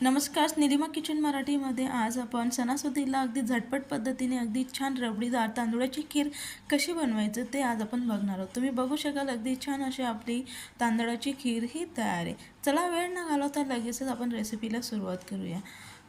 नमस्कार निलिमा किचन मराठीमध्ये आज आपण सणासुदीला अगदी झटपट पद्धतीने अगदी छान रबडीदार तांदळाची खीर कशी बनवायचं ते आज आपण बघणार आहोत. तुम्ही बघू शकाल अगदी छान अशी आपली तांदळाची खीर ही तयार आहे. चला वेळ न घालवता लगेचच आपण रेसिपीला सुरुवात करूया.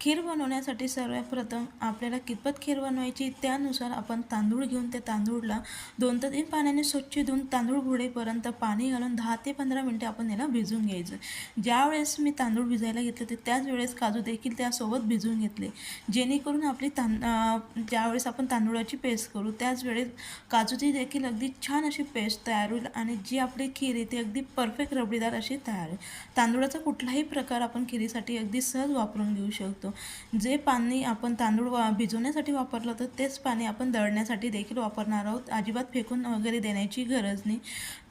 खीर बनवण्यासाठी सर्वप्रथम आपल्याला कितपत खीर बनवायची त्यानुसार आपण तांदूळ घेऊन त्या तांदूळला दोन ते तीन पाण्याने स्वच्छ धुवून तांदूळ बुडेपर्यंत पाणी घालून दहा ते पंधरा मिनटे आपण याला भिजून घ्यायचं. ज्यावेळेस मी तांदूळ भिजायला घेतले ते त्याच वेळेस काजू देखील त्यासोबत भिजवून घेतले. जेणेकरून आपली तां ज्यावेळेस आपण तांदूळाची पेस्ट करू त्याच वेळेस काजूची देखील अगदी छान अशी पेस्ट तयार होईल आणि जी आपली खीर आहे ती अगदी परफेक्ट रबडीदार अशी तयार होईल तांदूळाचा कुठलाही प्रकार आपण खिरीसाठी अगदी सहज वापरून घेऊ शकतो. जे पाणी आपण तांदूळ वा भिजवण्यासाठी वापरलं होतं तेच पाणी आपण दळण्यासाठी देखील वापरणार आहोत. अजिबात फेकून वगैरे देण्याची गरज नाही.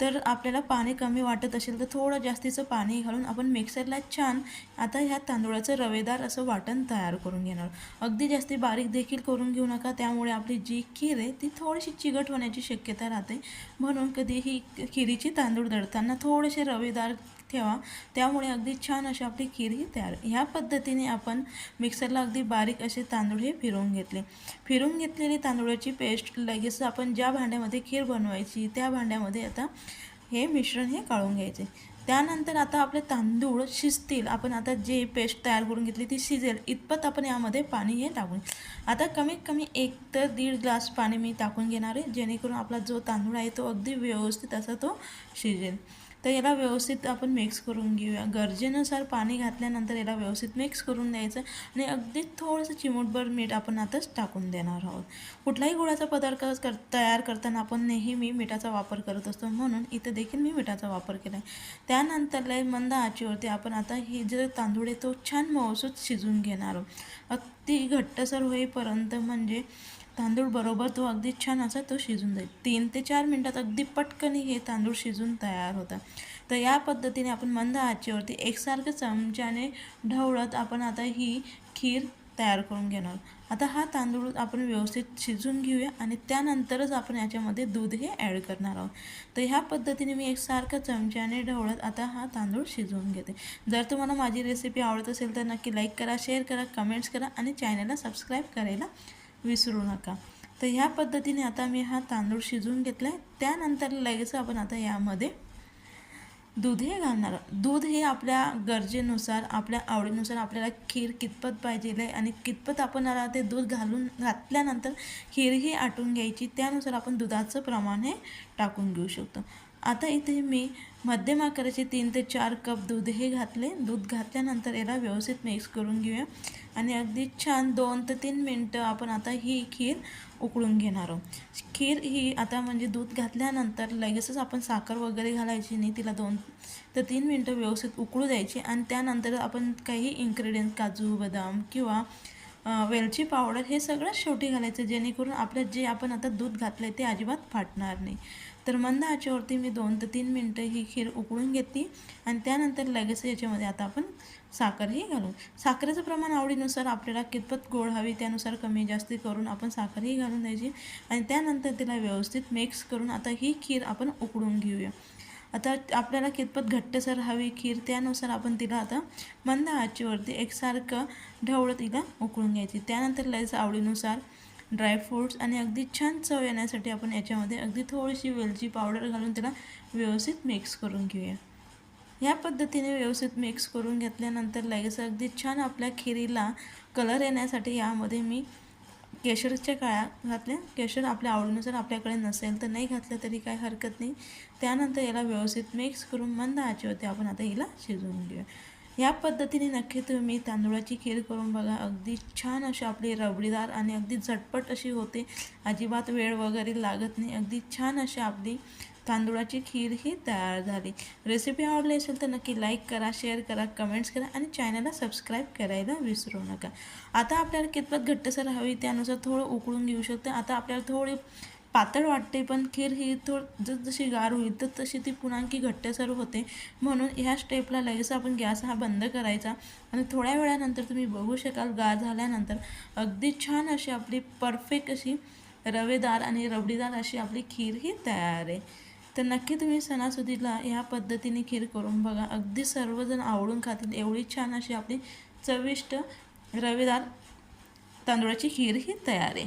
तर आपल्याला पाणी कमी वाटत असेल तर थोडं जास्तीचं पाणी घालून आपण मिक्सरला छान आता ह्या तांदूळाचं रवेदार असं वाटण तयार करून घेणार अगदी जास्ती बारीक देखील करून घेऊ नका. त्यामुळे आपली जी खीर आहे ती थोडीशी चिकट होण्याची शक्यता राहते. म्हणून कधीही खिरीची तांदूळ दळताना थोडेसे रवेदार ठेवा. त्यामुळे अगदी छान अशी आपली खीर ही तयार ह्या पद्धतीने आपण मिक्सरला अगदी बारीक असे तांदूळ हे फिरवून घेतले. फिरवून घेतलेली तांदूळाची पेस्ट लगेच आपण ज्या भांड्यामध्ये खीर बनवायची त्या भांड्यामध्ये आता हे मिश्रण हे काढून घ्यायचे. त्यानंतर आता आपले तांदूळ शिजतील. आपण आता जे पेस्ट तयार करून घेतली ती शिजेल. इतपत आपण यामध्ये पाणी हे टाकून. आता कमीत कमी एक तर दीड ग्लास पाणी मी टाकून घेणार आहे जेणेकरून आपला जो तांदूळ आहे तो अगदी व्यवस्थित असा तो शिजेल. तर याला व्यवस्थित आपण मिक्स करून घेऊया. गरजेनुसार पाणी घातल्यानंतर याला व्यवस्थित मिक्स करून द्यायचं आणि अगदी थोडंसं चिमूटभर मीठ आपण आताच टाकून देणार आहोत. कुठलाही गुळाचा पदार्थ कर तयार करताना आपण नेहमी मिठाचा वापर करत असतो. म्हणून इथं देखील मी मिठाचा वापर केला आहे त्यानंतर लय मंद आचीवरती आपण आता हे जे तांदूळ आहे तो छान मऊसूत शिजून घेणार आहोत. अगदी घट्टसर होईपर्यंत म्हणजे तांदूळ बरोबर तो अगदी छान असा तो शिजून जाईल. तीन ते चार मिनटात अगदी पटकनी हे तांदूळ शिजून तयार होतात. तर या पद्धतीने आपण मंद आचेवरती एकसारखं चमच्याने ढवळत आपण आता ही खीर तयार करून घेणार. आता हा तांदूळ आपण व्यवस्थित शिजून घेऊया आणि त्यानंतरच आपण याच्यामध्ये दूध हे ॲड करणार आहोत. तर ह्या पद्धतीने मी एकसारखं चमच्याने ढवळत आता हा तांदूळ शिजवून घेते. जर तुम्हाला माझी रेसिपी आवडत असेल तर नक्की लाईक करा शेअर करा कमेंट्स करा आणि चॅनलला सबस्क्राईब करायला विसरू नका. तर ह्या पद्धतीने आता मी हा तांदूळ शिजवून घेतला आहे त्यानंतर लगेच आपण आता यामध्ये दूध हे घालणार दूध हे आपल्या गरजेनुसार आपल्या आवडीनुसार आपल्याला खीर कितपत पाहिजे आहे आणि कितपत आपण आला ते दूध घालून घातल्यानंतर खीर ही आटून घ्यायची. त्यानुसार आपण दुधाचं प्रमाण हे टाकून घेऊ शकतो. आता इथे मी मध्यम आकाराचे तीन ते चार कप दूध हे घातले. दूध घातल्यानंतर याला व्यवस्थित मिक्स करून घेऊया. आणि अगदी छान दोन ते तीन मिनटं आपण आता ही खीर उकळून घेणार आहोत. खीर ही आता म्हणजे दूध घातल्यानंतर लगेचच आपण साखर वगैरे घालायची नाही तिला दोन ते तीन मिनटं व्यवस्थित उकळू द्यायची आणि त्यानंतर आपण काही इन्ग्रेडियंट काजू बदाम किंवा वेलची पावडर हे सगळं शेवटी घालायचं जेणेकरून आपलं जे आपण आता दूध घातलं आहे ते अजिबात फाटणार नाही. तर मंद आचेवरती मी दोन ते तीन मिनटं ही खीर उकळून घेतली आणि त्यानंतर लगेच याच्यामध्ये आता आपण साखरही घालू. साखरेचं प्रमाण आवडीनुसार आपल्याला कितपत गोड हवी त्यानुसार कमी जास्ती करून आपण साखरही घालून द्यायची आणि त्यानंतर तिला व्यवस्थित मिक्स करून आता ही खीर आपण उकळून घेऊया. आता आपल्याला कितपत घट्टसर हवी खीर त्यानुसार आपण तिला आता मंद आचेवरती एकसारखं ढवळं तिला उकळून घ्यायची. त्यानंतर लगेच आवडीनुसार ड्रायफ्रूट्स आणि अगदी छान चव येण्यासाठी आपण याच्यामध्ये अगदी थोडीशी वेलची पावडर घालून तिला व्यवस्थित मिक्स करून घेऊया. या पद्धतीने व्यवस्थित मिक्स करून घेतल्यानंतर लगेच अगदी छान आपल्या खिरीला कलर येण्यासाठी यामध्ये मी केशरच्या काळ्या घातल्या केशर आपल्या आवडीनुसार आपल्याकडे नसेल तर नाही घातलं तरी काही हरकत नाही. त्यानंतर याला व्यवस्थित मिक्स करून मंद आचेवरती आपण आता हिला शिजवून घेऊया. या पद्धतीने नक्की तुम्ही तांदूळाची खीर करून बघा. अगदी छान अशी आपली रबडीदार आणि अगदी झटपट अशी होते. अजिबात वेळ वगैरे लागत नाही. अगदी छान अशी आपली तांदूळाची खीर ही तयार झाली. रेसिपी आवडली असेल तर नक्की लाईक करा शेअर करा कमेंट्स करा आणि चॅनलला सबस्क्राईब करायला विसरू नका. आता आपल्याला कितपत घट्टसर हवी त्यानुसार थोडं उकळून घेऊ शकते. आता आपल्याला थोडी पातळ वाटते पण खीर ही थोड जशी गार होईल तर तशी ती पुन्हा आणखी घट्टसर होते. म्हणून ह्या स्टेपला लगेच आपण गॅस हा बंद करायचा आणि थोड्या वेळानंतर तुम्ही बघू शकाल गार झाल्यानंतर अगदी छान अशी आपली परफेक्ट अशी रवेदार आणि रबडीदार अशी आपली खीर ही तयार आहे. तर नक्की तुम्ही सणासुदीला या पद्धतीने खीर करून बघा. अगदी सर्वजण आवडून खातील. एवढी छान अशी आपली चविष्ट रवेदार तांदूळाची खीर ही तयार आहे.